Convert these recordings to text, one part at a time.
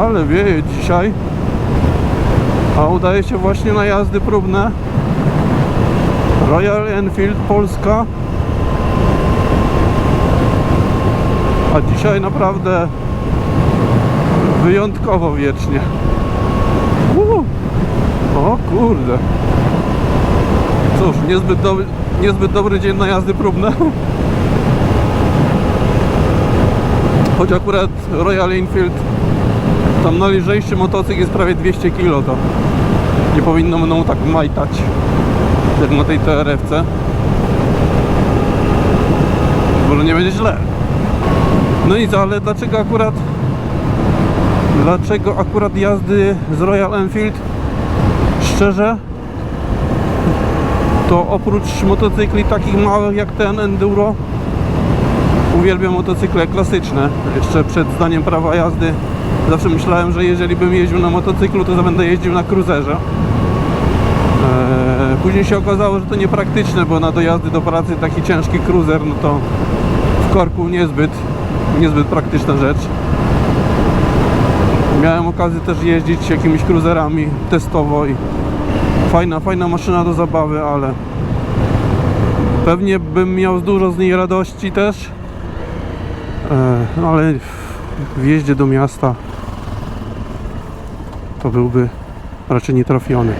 Ale wieje dzisiaj. A udaje się właśnie na jazdy próbne. Royal Enfield Polska. A dzisiaj naprawdę wyjątkowo wiecznie. O kurde. Cóż, niezbyt, dobry, niezbyt dobry dzień na jazdy próbne. Choć akurat Royal Enfield tam najlżejszy motocykl jest prawie 200 kg to nie powinno mną tak majtać jak na tej TRF-ce może nie będzie źle. No nic, ale dlaczego akurat dlaczego akurat jazdy z Royal Enfield? Szczerze to oprócz motocykli takich małych jak ten Enduro uwielbiam motocykle klasyczne. Jeszcze przed zdaniem prawa jazdy zawsze myślałem, że jeżeli bym jeździł na motocyklu to będę jeździł na cruiserze Eee, Później się okazało, że to niepraktyczne, bo na dojazdy do pracy taki ciężki cruiser, no to w korku niezbyt, niezbyt praktyczna rzecz. Miałem okazję też jeździć jakimiś cruiserami testowo i fajna, fajna maszyna do zabawy, ale pewnie bym miał dużo z niej radości też, Eee, no ale w jeździe do miasta to byłby raczej nietrafiony.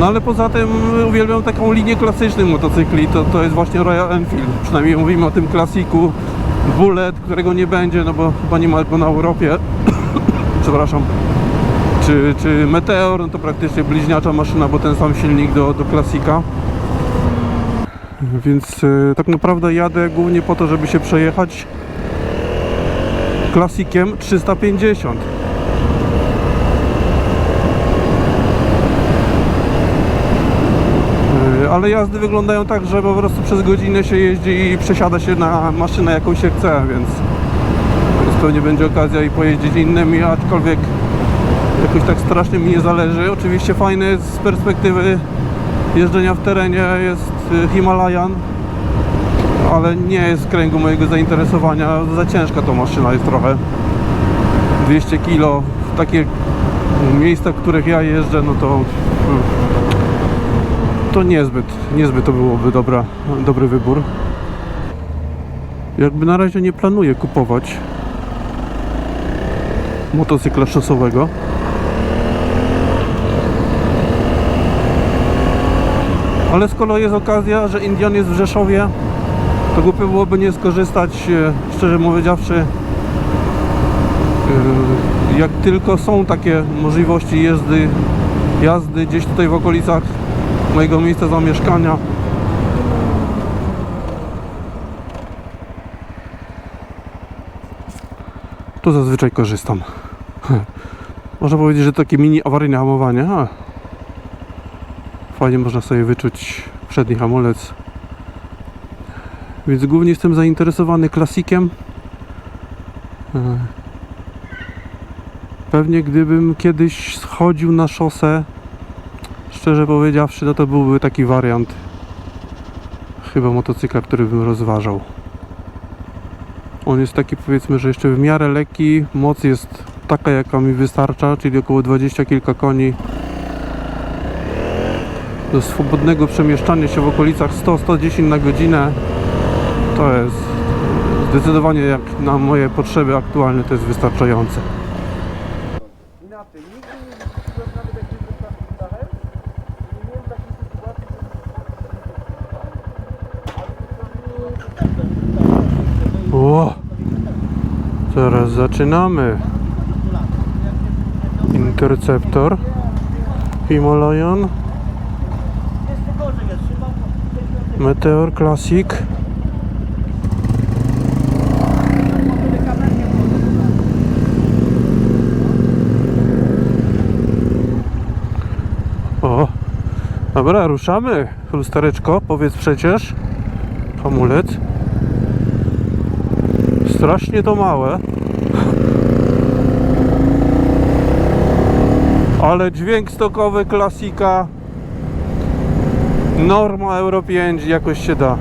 No ale poza tym uwielbiam taką linię klasycznych motocykli, to, to jest właśnie Royal Enfield. Przynajmniej mówimy o tym klasiku Bullet, którego nie będzie, no bo chyba nie ma go na Europie. Przepraszam. Czy, czy Meteor, no to praktycznie bliźniacza maszyna, bo ten sam silnik do, do klasika. Więc y, tak naprawdę jadę głównie po to, żeby się przejechać klasikiem 350. Yy, Ale jazdy wyglądają tak, że po prostu przez godzinę się jeździ i przesiada się na maszynę jaką się chce, więc, więc pewnie będzie okazja i pojeździć innymi, aczkolwiek jakoś tak strasznie mi nie zależy. Oczywiście fajne jest z perspektywy jeżdżenia w terenie jest y, Himalayan, ale nie jest w kręgu mojego zainteresowania. Za ciężka to maszyna jest trochę. 200 kg w takie miejsca, w których ja jeżdżę, no to to niezbyt, niezbyt to byłoby dobra, dobry wybór. Jakby na razie nie planuję kupować motocykla szosowego. Ale skoro jest okazja, że Indian jest w Rzeszowie, to głupio byłoby nie skorzystać, e, szczerze powiedziawszy, e, jak tylko są takie możliwości jazdy, jazdy gdzieś tutaj w okolicach mojego miejsca zamieszkania. To zazwyczaj korzystam. Można powiedzieć, że takie mini awaryjne hamowanie. Fajnie można sobie wyczuć przedni hamulec. Więc głównie jestem zainteresowany klasikiem. E, Pewnie gdybym kiedyś schodził na szosę, szczerze powiedziawszy, no to byłby taki wariant chyba motocykla, który bym rozważał. On jest taki powiedzmy, że jeszcze w miarę lekki, moc jest taka jaka mi wystarcza, czyli około 20 kilka koni do swobodnego przemieszczania się w okolicach 100-110 na godzinę to jest zdecydowanie jak na moje potrzeby aktualne to jest wystarczające. Inaczej! Zaraz zaczynamy. Interceptor. Himalayan. Meteor Classic. Dobra, ruszamy. Lustereczko, powiedz przecież. Hamulec. Strasznie to małe. Ale dźwięk stokowy klasika. Norma Euro 5 jakoś się da.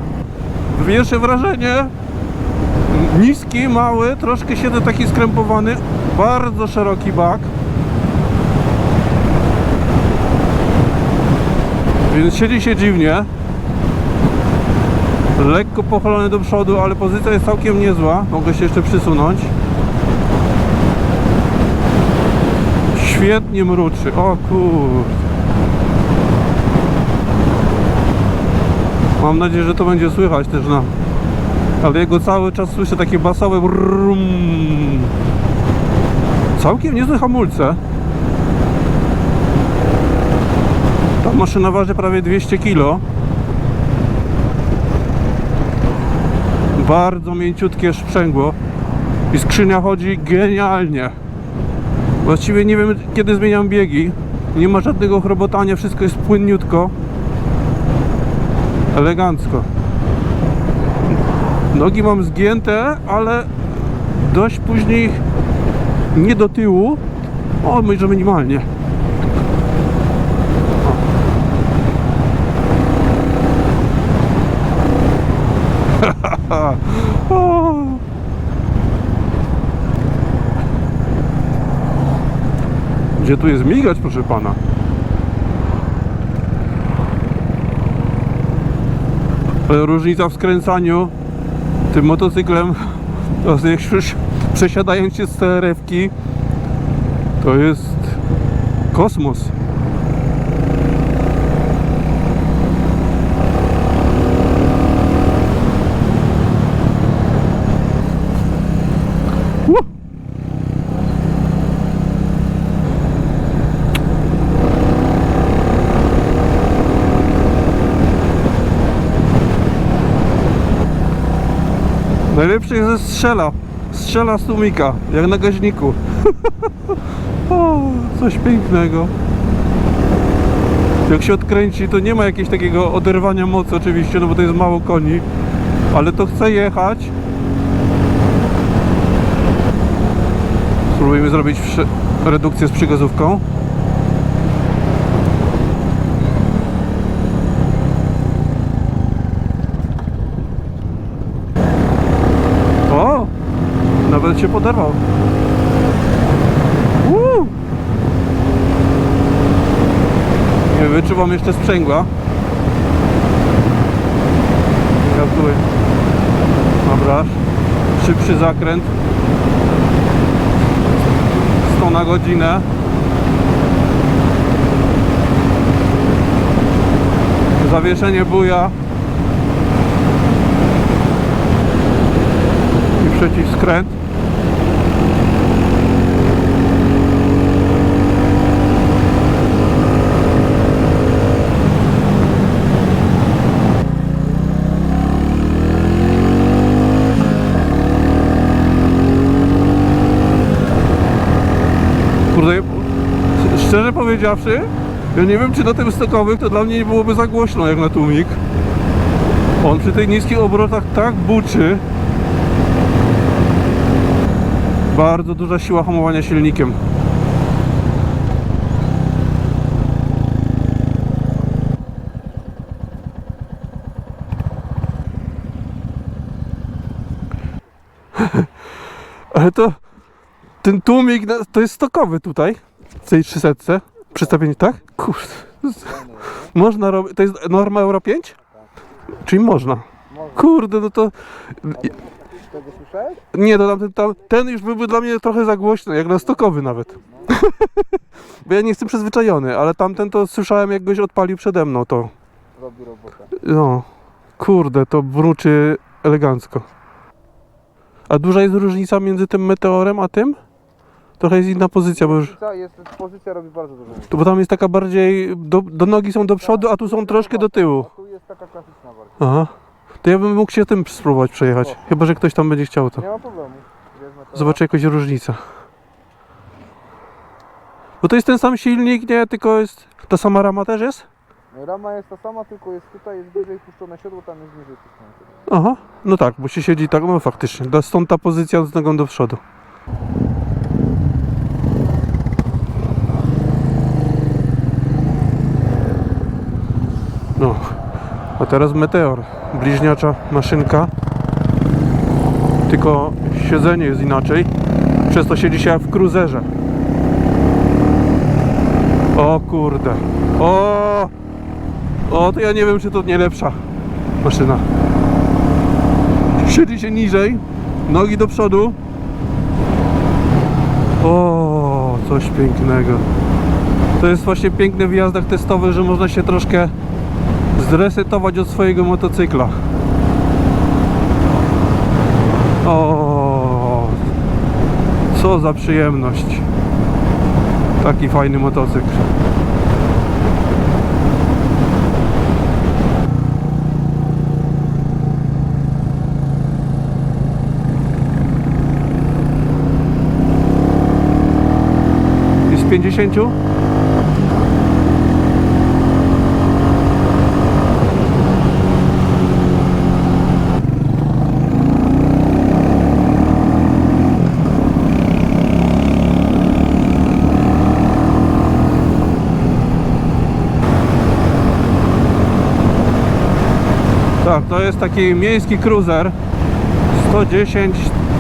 Pierwsze wrażenie niski, mały, troszkę siedzę taki skrępowany, Bardzo szeroki bak. Więc siedzi się dziwnie. Lekko pochylony do przodu, ale pozycja jest całkiem niezła. Mogę się jeszcze przysunąć. Świetnie mruczy. O kur... Mam nadzieję, że to będzie słychać też na... Ale jego cały czas słyszę takie basowe. Całkiem niezłe hamulce. Ta maszyna waży prawie 200 kg. Bardzo mięciutkie sprzęgło. I skrzynia chodzi genialnie. Właściwie nie wiem kiedy zmieniam biegi. Nie ma żadnego chrobotania, wszystko jest płynniutko. Elegancko. Nogi mam zgięte, ale dość później nie do tyłu. O, może minimalnie. O. Gdzie tu jest migać, proszę pana? Różnica w skręcaniu tym motocyklem, przesiadając się z CRF-ki, to jest kosmos. Najlepszy jest ze strzela. Strzela z jak na gaźniku. o, coś pięknego. Jak się odkręci, to nie ma jakiegoś takiego oderwania mocy oczywiście, no bo to jest mało koni. Ale to chce jechać. Spróbujemy zrobić redukcję z przygazówką. O! Się poderwał. Uuu! Nie wyczuwam jeszcze sprzęgła. Gratuluję. Dobra. Szybszy zakręt. 100 na godzinę. Zawieszenie buja. I przeciwskręt. Kurde, szczerze powiedziawszy, ja nie wiem czy na tym stokowym to dla mnie nie byłoby za głośno jak na tłumik. On przy tych niskich obrotach tak buczy. Bardzo duża siła hamowania silnikiem. Ale to ten tłumik to jest stokowy tutaj w tej 300 przestawienie, tak? Kurde. Można robić. To jest norma Euro 5? Czyli można. Można. Kurde, no to. Tego słyszałeś? Nie, to tamten, tam, ten już byłby dla mnie trochę za głośny, jak na stokowy nawet. Bo ja nie jestem przyzwyczajony, ale tamten to słyszałem jak goś odpalił przede mną to. Robi robotę. No, kurde, to bruczy elegancko. A duża jest różnica między tym meteorem a tym? Trochę jest inna pozycja, bo już. Jest, pozycja robi bardzo dużo. To bo tam jest taka bardziej. Do, do nogi są do przodu, a tu są troszkę do tyłu. A tu jest taka klasyczna bardziej. Aha. To ja bym mógł się tym spróbować przejechać. Chyba, że ktoś tam będzie chciał to. Nie ma problemu. To. Zobaczę jakąś różnicę. Bo to jest ten sam silnik, nie? Tylko jest. Ta sama rama też jest? Rama jest ta sama, tylko jest tutaj jest wyżej puszczone siodło, tam jest niżej puszczone siodło. Aha. No tak, bo się siedzi tak, no faktycznie. Stąd ta pozycja z nogą do przodu. No. A teraz meteor. Bliźniacza maszynka. Tylko siedzenie jest inaczej. Przez to siedzi się w cruzerze. O kurde. O! O, to ja nie wiem, czy to nie lepsza maszyna. Siedzi się niżej, nogi do przodu. O, coś pięknego. To jest właśnie piękne w jazdach testowych, że można się troszkę zresetować od swojego motocykla. O, co za przyjemność. Taki fajny motocykl. Z 50? To jest taki miejski cruiser 110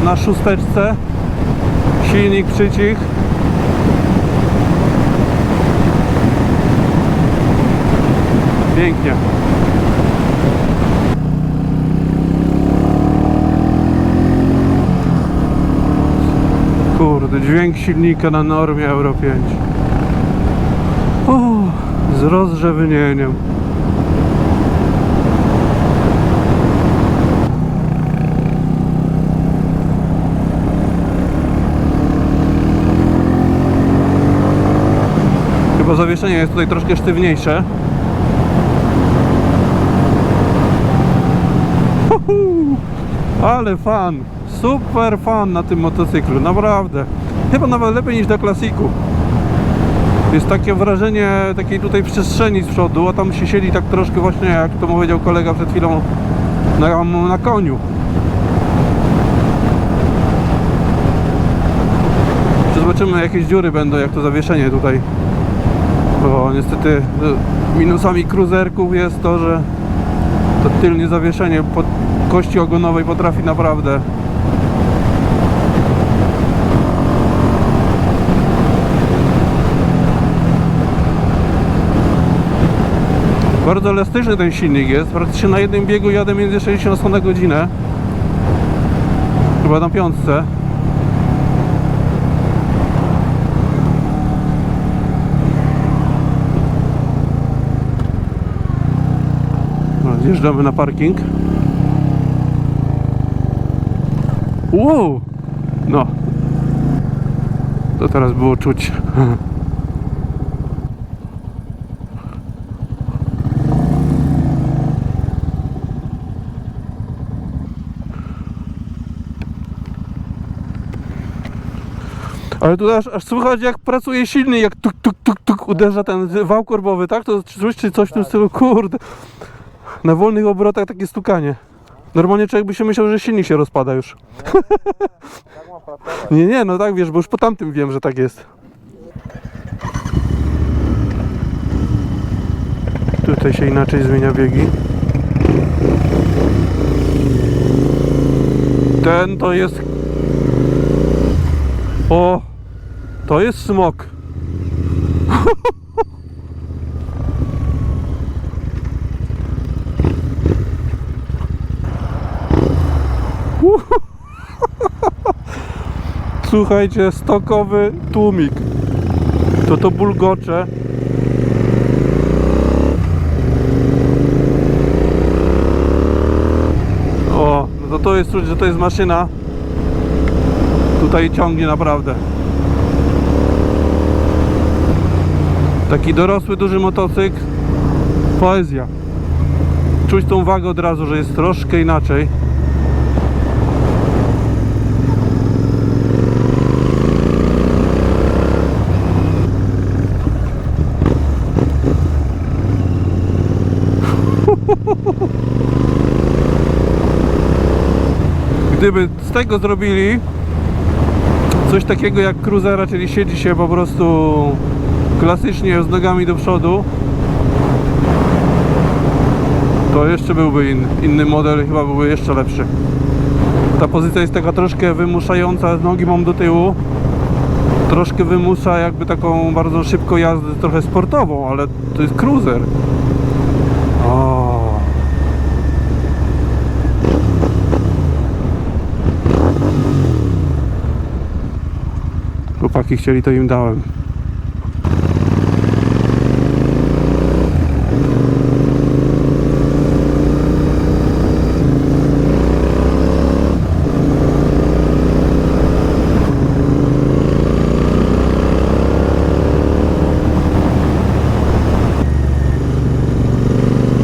na szósteczce. Silnik przycich pięknie. Kurde, dźwięk silnika na normie Euro 5 o, z rozrzewnieniem Chyba zawieszenie jest tutaj troszkę sztywniejsze. Huhu! Ale fan! Super fan na tym motocyklu, naprawdę. Chyba nawet lepiej niż na klasiku. Jest takie wrażenie takiej tutaj przestrzeni z przodu, a tam się siedzi tak troszkę właśnie, jak to powiedział kolega przed chwilą, na, na koniu. Czy zobaczymy jakieś dziury będą, jak to zawieszenie tutaj bo niestety y, minusami cruzerków jest to, że to tylnie zawieszenie pod kości ogonowej potrafi naprawdę Bardzo elastyczny ten silnik jest, praktycznie na jednym biegu jadę między 60 na godzinę. Chyba na piątce Zjeżdżamy na parking. Wow! No. To teraz było czuć. Ale tu aż, aż słychać jak pracuje silnik, jak tuk tuk tuk tuk uderza ten wał korbowy, tak? To czy coś w tym stylu, kurde. Na wolnych obrotach takie stukanie. Normalnie człowiek by się myślał, że silnik się rozpada już. Nie, nie, no tak wiesz, bo już po tamtym wiem, że tak jest. Tutaj się inaczej zmienia biegi. Ten to jest... O! To jest smok. Słuchajcie, stokowy tłumik. To to bulgocze. O, no to to jest czuć, że to jest maszyna. Tutaj ciągnie naprawdę. Taki dorosły, duży motocykl. Poezja. Czuć tą wagę od razu, że jest troszkę inaczej. Gdyby z tego zrobili coś takiego jak cruisera, czyli siedzi się po prostu klasycznie z nogami do przodu, to jeszcze byłby in, inny model, chyba byłby jeszcze lepszy. Ta pozycja jest taka troszkę wymuszająca, nogi mam do tyłu. Troszkę wymusza jakby taką bardzo szybką jazdę, trochę sportową, ale to jest cruiser. Chłopaki chcieli, to im dałem.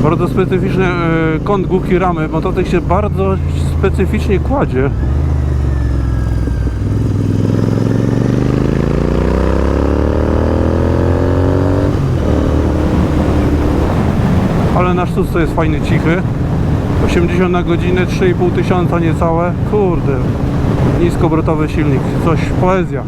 Bardzo specyficzny e, kąt główki ramy, bo to tak się bardzo specyficznie kładzie. Sus to jest fajny, cichy. 80 na godzinę, 3,5 tysiąca niecałe. Kurde, niskobrotowy silnik, coś poezja.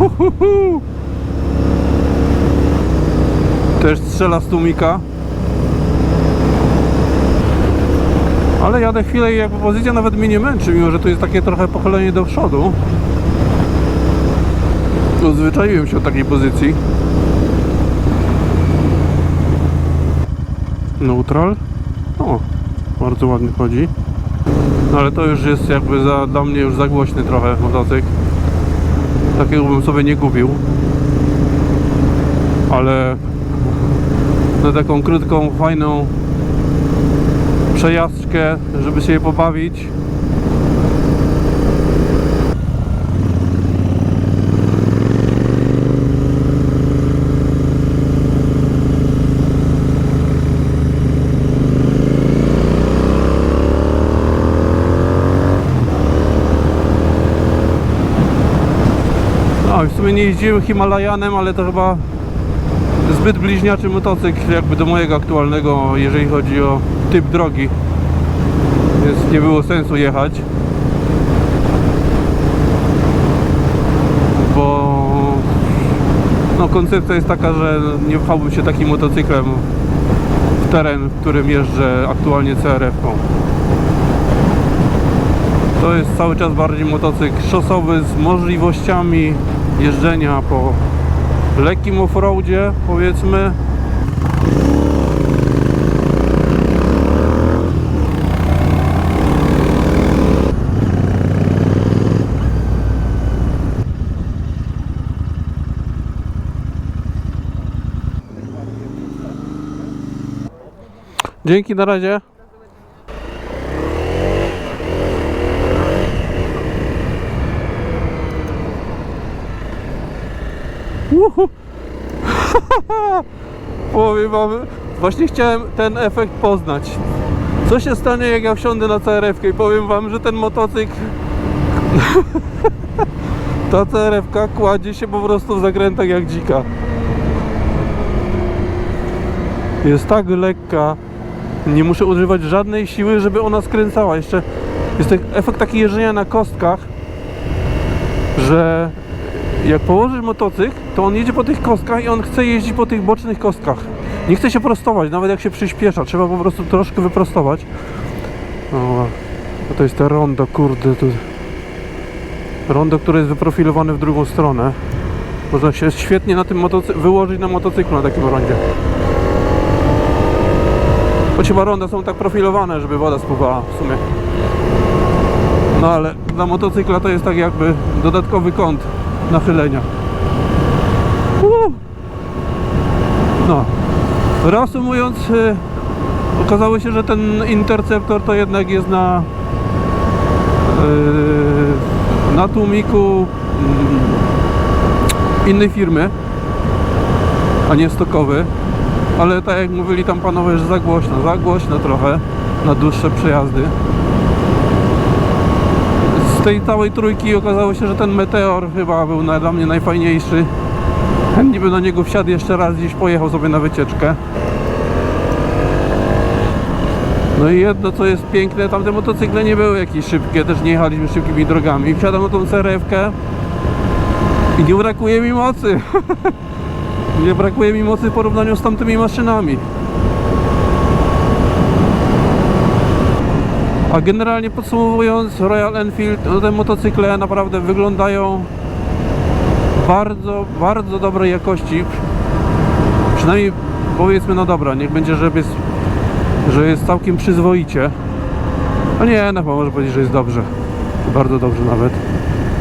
Uhu. Też strzela z tłumika. Ale jadę chwilę i jakby pozycja nawet mnie nie męczy, mimo że tu jest takie trochę pochylenie do przodu. Odzwyczaiłem się od takiej pozycji. Neutral. O, bardzo ładnie chodzi. No ale to już jest jakby za, dla mnie już za głośny trochę motocykl. Takiego bym sobie nie kupił. Ale na taką krótką, fajną przejażdżkę, żeby się je pobawić. No w sumie nie jeździłem Himalajanem, ale to chyba zbyt bliźniaczy motocykl jakby do mojego aktualnego, jeżeli chodzi o typ drogi. Więc nie było sensu jechać. Bo no koncepcja jest taka, że nie pchałbym się takim motocyklem w teren, w którym jeżdżę aktualnie CRF-ką. To jest cały czas bardziej motocykl szosowy z możliwościami jeżdżenia po lekkim offroadzie, powiedzmy. Dzięki, na razie. Uhu. Powiem wam, właśnie chciałem ten efekt poznać. Co się stanie jak ja wsiądę na CRF i powiem wam, że ten motocykl ta CRF kładzie się po prostu w zakrętach jak dzika. Jest tak lekka, nie muszę używać żadnej siły, żeby ona skręcała. Jeszcze jest tak- efekt taki jeżdżenia na kostkach, że jak położysz motocykl, to on jedzie po tych kostkach i on chce jeździć po tych bocznych kostkach. Nie chce się prostować, nawet jak się przyspiesza, trzeba po prostu troszkę wyprostować. O, to jest te rondo, kurde, tu. Rondo, które jest wyprofilowane w drugą stronę. Można się świetnie na tym motocy- wyłożyć na motocyklu na takim rondzie. Choć chyba ronda są tak profilowane, żeby woda spływała w sumie. No ale dla motocykla to jest tak jakby dodatkowy kąt nachylenia. Uuu. No. Reasumując, y, okazało się, że ten Interceptor to jednak jest na y, na tłumiku mm, innej firmy, a nie stokowy. Ale tak jak mówili tam panowie, że za głośno, za głośno trochę na dłuższe przejazdy tej całej trójki okazało się, że ten Meteor chyba był dla mnie najfajniejszy. Chętnie bym na niego wsiadł jeszcze raz, gdzieś pojechał sobie na wycieczkę. No i jedno co jest piękne, tamte motocykle nie były jakieś szybkie, też nie jechaliśmy szybkimi drogami. Wsiadam na tą CRF-kę i nie brakuje mi mocy. nie brakuje mi mocy w porównaniu z tamtymi maszynami. A generalnie podsumowując, Royal Enfield, no te motocykle naprawdę wyglądają bardzo, bardzo dobrej jakości. Przynajmniej powiedzmy, no dobra, niech będzie, że jest, że jest całkiem przyzwoicie. No nie, no może powiedzieć, że jest dobrze. Bardzo dobrze nawet.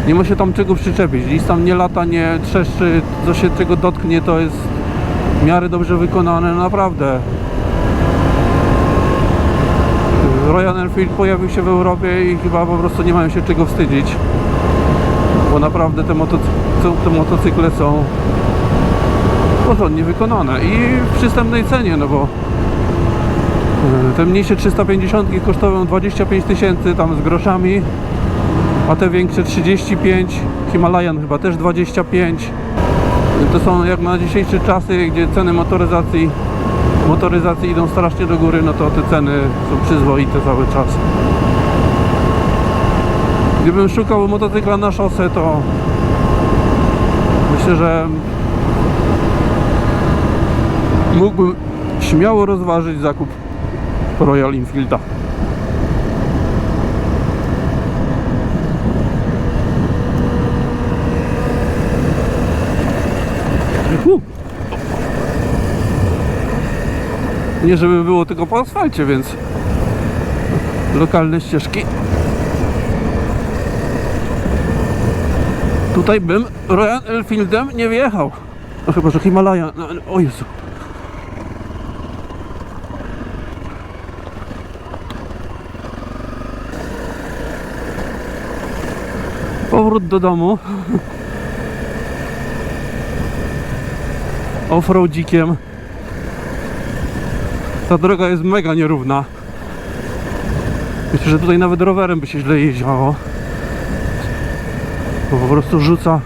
Nie ma się tam czego przyczepić. Nic tam nie lata, nie trzeszczy, co się czego dotknie, to jest w miarę dobrze wykonane, no naprawdę. Royal Enfield pojawił się w Europie i chyba po prostu nie mają się czego wstydzić. Bo naprawdę te, motocy- te motocykle są porządnie wykonane i w przystępnej cenie, no bo e, te mniejsze 350 kosztują 25 tysięcy tam z groszami, a te większe 35, Himalayan chyba też 25. To są jak na dzisiejsze czasy, gdzie ceny motoryzacji motoryzacji idą strasznie do góry, no to te ceny są przyzwoite cały czas. Gdybym szukał motocykla na szosę, to myślę, że mógłbym śmiało rozważyć zakup Royal Enfielda. Uhu. Nie żeby było tylko po asfalcie, więc lokalne ścieżki. Tutaj bym Royal Enfieldem nie wjechał. No chyba, że Himalaja. No, o Jezu. Powrót do domu. Offroadzikiem. Ta droga jest mega nierówna. Myślę, że tutaj nawet rowerem by się źle jeździło. Bo po prostu rzuca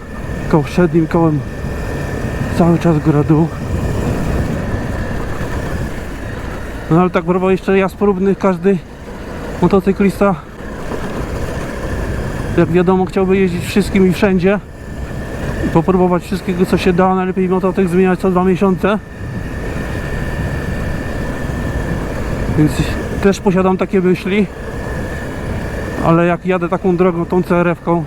koło przednim kołem cały czas góra dół. No ale tak propos jeszcze jazd próbnych każdy motocyklista jak wiadomo chciałby jeździć wszystkim i wszędzie popróbować wszystkiego co się da, najlepiej motocykl zmieniać co dwa miesiące. Więc też posiadam takie myśli. Ale jak jadę taką drogą, tą CRF-ką,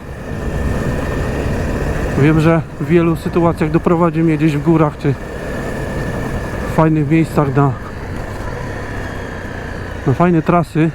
wiem, że w wielu sytuacjach doprowadzi mnie gdzieś w górach czy w fajnych miejscach na, na fajne trasy.